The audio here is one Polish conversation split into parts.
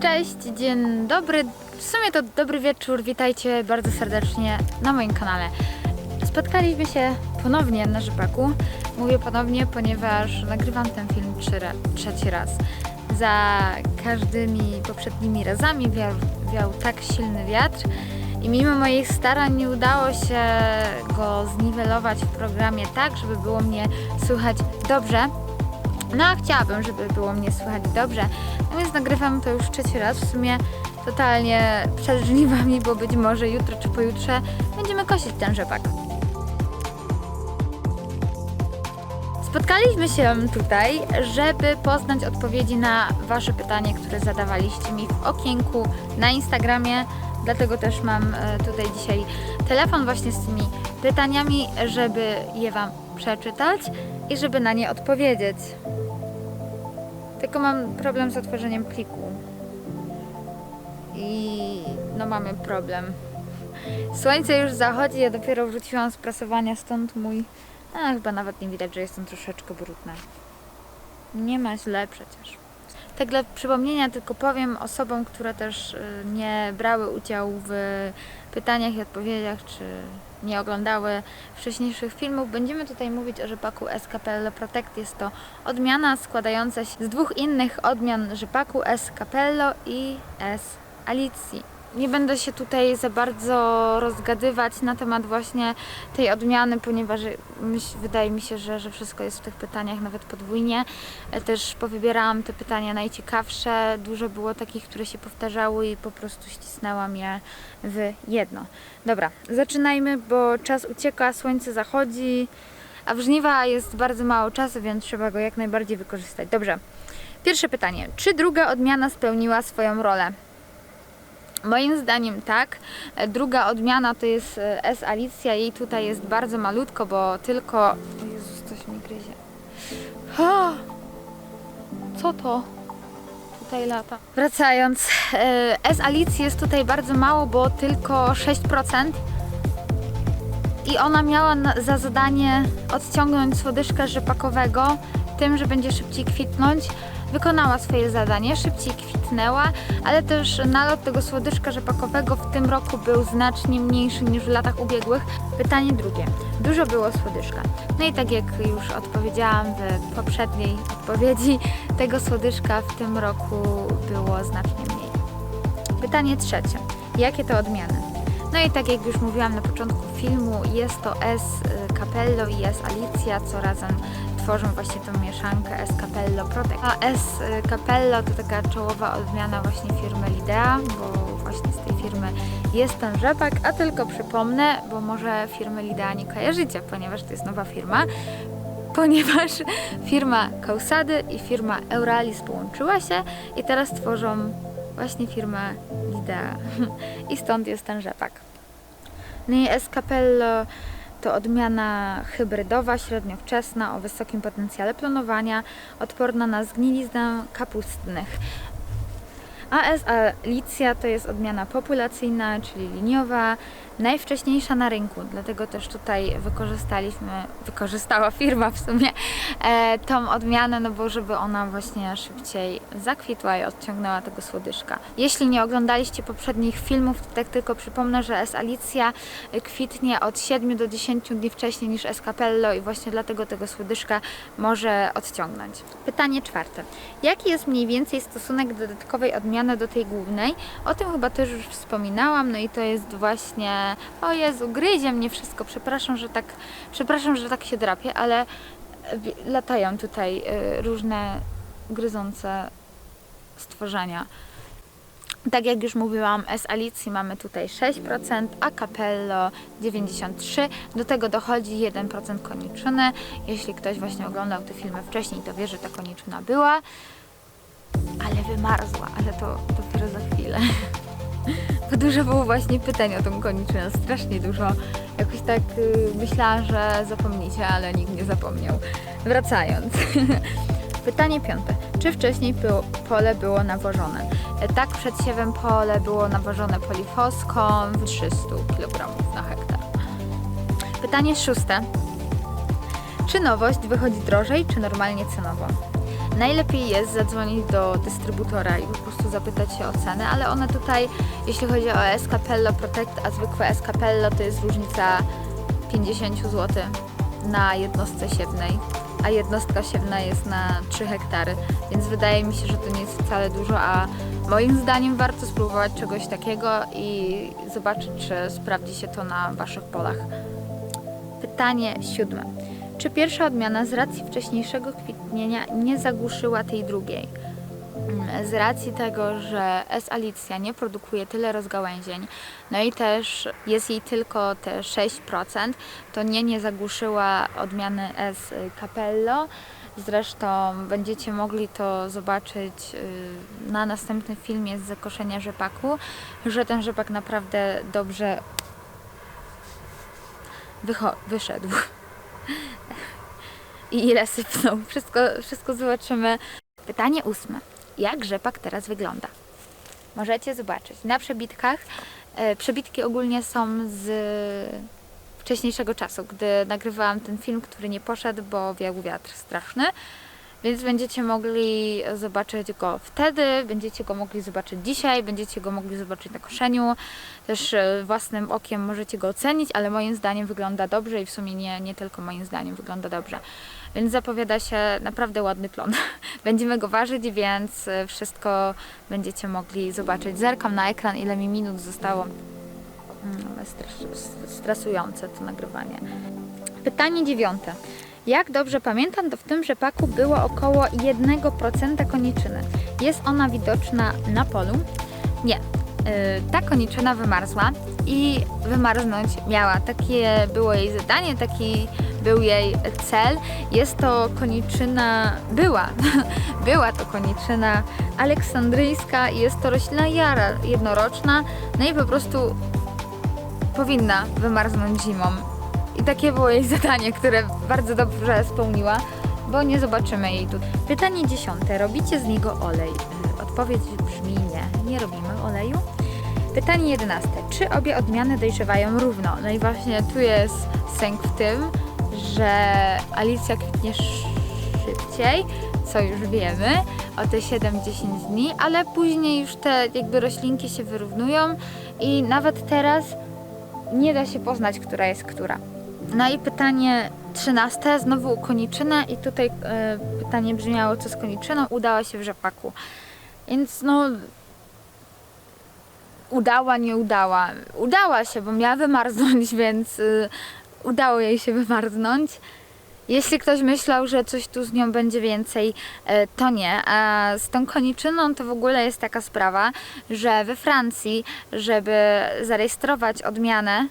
Cześć, dzień dobry. W sumie to dobry wieczór. Witajcie bardzo serdecznie na moim kanale. Spotkaliśmy się ponownie na rzepaku. Mówię ponownie, ponieważ nagrywam ten film trzeci raz. Za każdymi poprzednimi razami wiał, wiał tak silny wiatr i mimo moich starań nie udało się go zniwelować w programie tak, żeby było mnie słychać dobrze. No a chciałabym, żeby było mnie słychać dobrze, no więc nagrywam to już trzeci raz, w sumie totalnie przed żniwami, bo być może jutro czy pojutrze będziemy kosić ten rzepak. Spotkaliśmy się tutaj, żeby poznać odpowiedzi na Wasze pytanie, które zadawaliście mi w okienku na Instagramie. Dlatego też mam e, tutaj dzisiaj telefon właśnie z tymi pytaniami, żeby je Wam przeczytać i żeby na nie odpowiedzieć. Tylko mam problem z otworzeniem pliku. I no mamy problem. Słońce już zachodzi, ja dopiero wróciłam z prasowania, stąd mój... A, chyba nawet nie widać, że jestem troszeczkę brudna. Nie ma źle przecież. Tak dla przypomnienia tylko powiem osobom, które też y, nie brały udziału w pytaniach i odpowiedziach, czy nie oglądały wcześniejszych filmów, będziemy tutaj mówić o rzepaku Capello Protect. Jest to odmiana składająca się z dwóch innych odmian rzepaku S Capello i S Alicji. Nie będę się tutaj za bardzo rozgadywać na temat właśnie tej odmiany, ponieważ wydaje mi się, że, że wszystko jest w tych pytaniach nawet podwójnie. E, Też powybierałam te pytania najciekawsze. Dużo było takich, które się powtarzały i po prostu ścisnęłam je w jedno. Dobra, zaczynajmy, bo czas ucieka, słońce zachodzi, a w żniwa jest bardzo mało czasu, więc trzeba go jak najbardziej wykorzystać. Dobrze. Pierwsze pytanie. Czy druga odmiana spełniła swoją rolę? Moim zdaniem tak. E, Druga odmiana to jest e, S Alicja. Jej tutaj jest bardzo malutko, bo tylko. O Jezus, coś mi gryzie. Ha! Co to? Tutaj lata. Wracając, e, S Alicji jest tutaj bardzo mało, bo tylko 6%. I ona miała za zadanie odciągnąć słodyżkę rzepakowego tym, że będzie szybciej kwitnąć. Wykonała swoje zadanie, szybciej kwitnęła, ale też nalot tego słodyżka rzepakowego w tym roku był znacznie mniejszy niż w latach ubiegłych. Pytanie drugie. Dużo było słodyżka. No i tak jak już odpowiedziałam w poprzedniej odpowiedzi, tego słodyżka w tym roku było znacznie mniej. Pytanie trzecie. Jakie to odmiany? No i tak jak już mówiłam na początku filmu, jest to S Capello i S Alicja, co razem tworzą właśnie tą mieszankę S Capello Protect. A S Capello to taka czołowa odmiana właśnie firmy Lidea, bo właśnie z tej firmy jest ten rzepak, a tylko przypomnę, bo może firmy Lidea nie kojarzycie, ponieważ to jest nowa firma, ponieważ firma Kausady i firma Euralis połączyła się i teraz tworzą właśnie firmę Lidea. I stąd jest ten rzepak. No i Escapello to odmiana hybrydowa, średniowczesna, o wysokim potencjale planowania, odporna na zgniliznę kapustnych. AS Alicja to jest odmiana populacyjna, czyli liniowa, najwcześniejsza na rynku, dlatego też tutaj wykorzystaliśmy, wykorzystała firma w sumie e, tą odmianę, no bo żeby ona właśnie szybciej zakwitła i odciągnęła tego słodyżka. Jeśli nie oglądaliście poprzednich filmów, to tak tylko przypomnę, że S Alicja kwitnie od 7 do 10 dni wcześniej niż S Capello i właśnie dlatego tego słodyżka może odciągnąć. Pytanie czwarte. Jaki jest mniej więcej stosunek dodatkowej odmiany do tej głównej? O tym chyba też już wspominałam, no i to jest właśnie o Jezu, gryzie mnie wszystko, przepraszam, że tak, przepraszam, że tak się drapię, ale wi- latają tutaj y, różne gryzące stworzenia. Tak jak już mówiłam, S Alicji mamy tutaj 6%, a Capello 93%. Do tego dochodzi 1% koniczyny. Jeśli ktoś właśnie oglądał te filmy wcześniej, to wie, że ta koniczyna była, ale wymarzła, ale to dopiero za chwilę. Bo dużo było właśnie pytań o tą koniczynę, strasznie dużo. Jakoś tak y, myślałam, że zapomnicie, ale nikt nie zapomniał. Wracając. Pytanie piąte. Czy wcześniej po- pole było nawożone? E, Tak, przed siewem pole było nawożone polifoską w 300 kg na hektar. Pytanie szóste. Czy nowość wychodzi drożej, czy normalnie cenowo? Najlepiej jest zadzwonić do dystrybutora i po prostu zapytać się o cenę, ale one tutaj, jeśli chodzi o Escapello Protect, a zwykłe Escapello to jest różnica 50 zł na jednostce siewnej, a jednostka siewna jest na 3 hektary, więc wydaje mi się, że to nie jest wcale dużo, a moim zdaniem warto spróbować czegoś takiego i zobaczyć, czy sprawdzi się to na Waszych polach. Pytanie siódme. Czy pierwsza odmiana z racji wcześniejszego kwitnienia nie zagłuszyła tej drugiej? Mm, Z racji tego, że S. Alicja nie produkuje tyle rozgałęzień, no i też jest jej tylko te 6%, to nie, nie zagłuszyła odmiany S. Capello. Zresztą będziecie mogli to zobaczyć y, na następnym filmie z zakoszenia rzepaku, że ten rzepak naprawdę dobrze wyszedł. I ile sypnął. Wszystko, wszystko zobaczymy. Pytanie ósme. Jak rzepak teraz wygląda? Możecie zobaczyć na przebitkach. E, przebitki ogólnie są z wcześniejszego czasu, gdy nagrywałam ten film, który nie poszedł, bo wiał wiatr straszny. Więc będziecie mogli zobaczyć go wtedy, będziecie go mogli zobaczyć dzisiaj, będziecie go mogli zobaczyć na koszeniu. Też e, własnym okiem możecie go ocenić, ale moim zdaniem wygląda dobrze i w sumie nie, nie tylko moim zdaniem wygląda dobrze. Więc zapowiada się naprawdę ładny plon. Będziemy go ważyć, więc e, wszystko będziecie mogli zobaczyć. Zerkam na ekran, ile mi minut zostało. Mm, stresujące to nagrywanie. Pytanie dziewiąte. Jak dobrze pamiętam, to w tym rzepaku było około 1% koniczyny. Jest ona widoczna na polu? Nie. Yy, Ta koniczyna wymarzła i wymarznąć miała. Takie było jej zadanie, taki był jej cel. Jest to koniczyna, była, była to koniczyna aleksandryjska i jest to roślina jara jednoroczna, no i po prostu powinna wymarznąć zimą. I takie było jej zadanie, które bardzo dobrze spełniła, bo nie zobaczymy jej tu. Pytanie dziesiąte. Robicie z niego olej? Y, Odpowiedź brzmi nie. Nie robimy oleju. Pytanie jedenaste. Czy obie odmiany dojrzewają równo? No i właśnie tu jest sęk w tym, że Alicja kwitnie szybciej, co już wiemy, o te 7-10 dni, ale później już te jakby roślinki się wyrównują i nawet teraz nie da się poznać, która jest która. No i pytanie trzynaste, znowu koniczyna i tutaj e, pytanie brzmiało, co z koniczyną, udała się w rzepaku. Więc no udała, nie udała. Udała się, bo miała wymarznąć, więc y, udało jej się wymarznąć. Jeśli ktoś myślał, że coś tu z nią będzie więcej, e, to nie. A z tą koniczyną to w ogóle jest taka sprawa, że we Francji, żeby zarejestrować odmianę,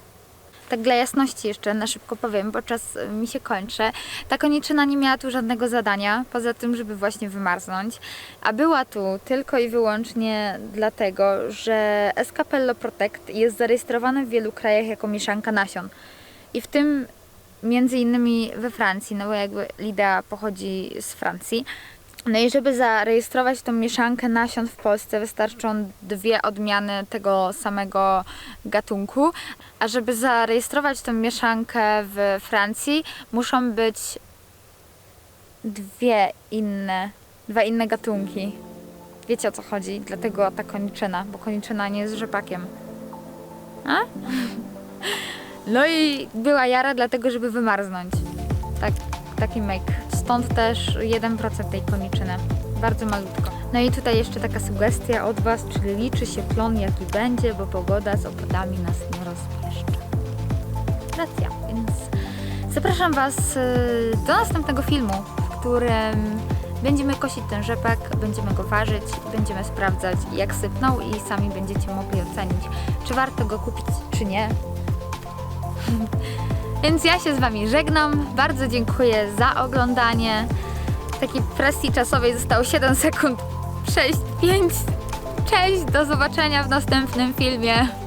tak dla jasności jeszcze na szybko powiem, bo czas y, mi się kończy. Ta koniczyna nie miała tu żadnego zadania, poza tym, żeby właśnie wymarznąć, a była tu tylko i wyłącznie dlatego, że Escapello Protect jest zarejestrowane w wielu krajach jako mieszanka nasion. I w tym między innymi we Francji, no bo jakby Lidea pochodzi z Francji. No i żeby zarejestrować tą mieszankę nasion w Polsce wystarczą dwie odmiany tego samego gatunku, a żeby zarejestrować tą mieszankę w Francji muszą być dwie inne, dwa inne gatunki. Wiecie o co chodzi, dlatego ta koniczyna, bo koniczyna nie jest rzepakiem. A? No i była jara dlatego, żeby wymarznąć. Tak, taki make. Stąd też 1% tej koniczyny. Bardzo malutko. No i tutaj jeszcze taka sugestia od Was, czyli liczy się plon jaki będzie, bo pogoda z opadami nas nie rozpieszcza. Racja, więc zapraszam Was y, do następnego filmu, w którym będziemy kosić ten rzepak, będziemy go ważyć, będziemy sprawdzać jak sypnął i sami będziecie mogli ocenić, czy warto go kupić, czy nie. Więc ja się z Wami żegnam. Bardzo dziękuję za oglądanie. Takiej presji czasowej zostało 7 sekund. 6, 5. Cześć, do zobaczenia w następnym filmie.